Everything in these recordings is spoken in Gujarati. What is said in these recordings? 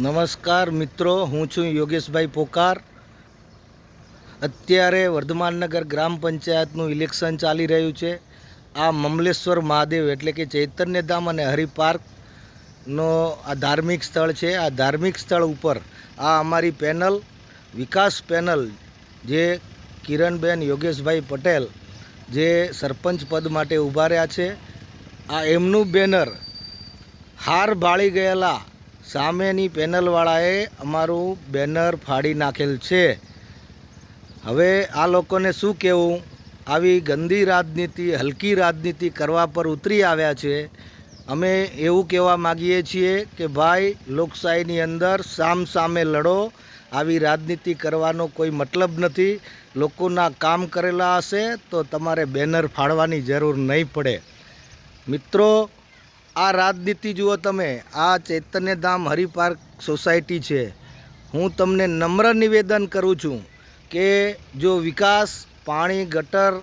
નમસ્કાર મિત્રો, હું છું યોગેશભાઈ પોકાર. અત્યારે વર્ધમાનનગર ગ્રામ પંચાયતનું ઇલેક્શન ચાલી રહ્યું છે. આ મમલેશ્વર મહાદેવ એટલે કે ચૈતન્યધામ અને હરિપાર્કનો આ ધાર્મિક સ્થળ છે. આ ધાર્મિક સ્થળ ઉપર આ અમારી પેનલ, વિકાસ પેનલ, જે કિરણબેન યોગેશભાઈ પટેલ, જે સરપંચ પદ માટે ઊભા રહ્યા છે. આ એમનું બેનર હાર બાળી ગયેલા સામેની પેનલવાળાએ અમારું બેનર ફાડી નાખેલ છે. હવે આ લોકોને શું કહેવું આવી ગંદી રાજનીતિ, હલકી રાજનીતિ કરવા પર ઉતરી આવ્યા છે. અમે એવું કહેવા માગીએ છીએ કે ભાઈ, લોકશાહીની અંદર સામ સામે લડો. આવી રાજનીતિ કરવાનો કોઈ મતલબ નથી. લોકોના કામ કરેલા હશે તો તમારે બેનર ફાડવાની જરૂર નહીં પડે. મિત્રો આ રાજનીતિ જુઓ તમે, આ ચૈતન્યધામ હરિપાર્ક સોસાયટી છે. હું તમને નમ્ર નિવેદન કરું છું કે જો વિકાસ, પાણી, ગટર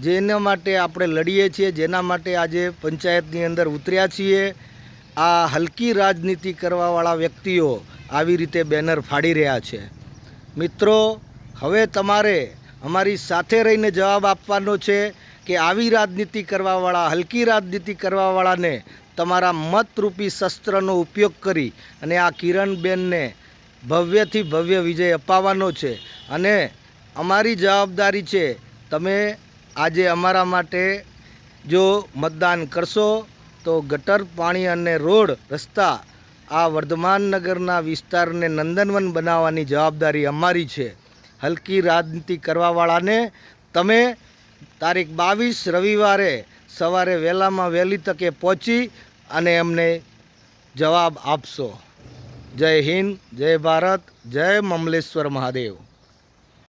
જેના માટે આપણે લડીએ છીએ, જેના માટે આજે પંચાયતની અંદર ઉતર્યા છીએ, આ હલકી રાજનીતિ કરવાવાળા વ્યક્તિઓ આવી રીતે બેનર ફાડી રહ્યા છે. મિત્રો, હવે તમારે અમારી સાથે રહીને જવાબ આપવાનો છે કે આવી રાજનીતિ કરવાવાળા, હલકી રાજનીતિ કરવાવાળાને તમારા મતરૂપી શસ્ત્રનો ઉપયોગ કરી અને આ કિરણબેનને ભવ્યથી ભવ્ય વિજય અપાવવાનો છે. અને અમારી જવાબદારી છે, તમે આજે અમારા માટે જો મતદાન કરશો, તો ગટર, પાણી અને રોડ રસ્તા આ વર્ધમાન નગરના વિસ્તારને નંદનવન બનાવવાની જવાબદારી અમારી છે. હલકી રાજનીતિ કરવાવાળાને તમે તારીખ બાવીસ રવિવારે સવારે વહેલામાં વહેલી તકે પહોંચી અને એમને જવાબ આપશો. જય હિન્દ, જય ભારત, જય મમલેશ્વર મહાદેવ.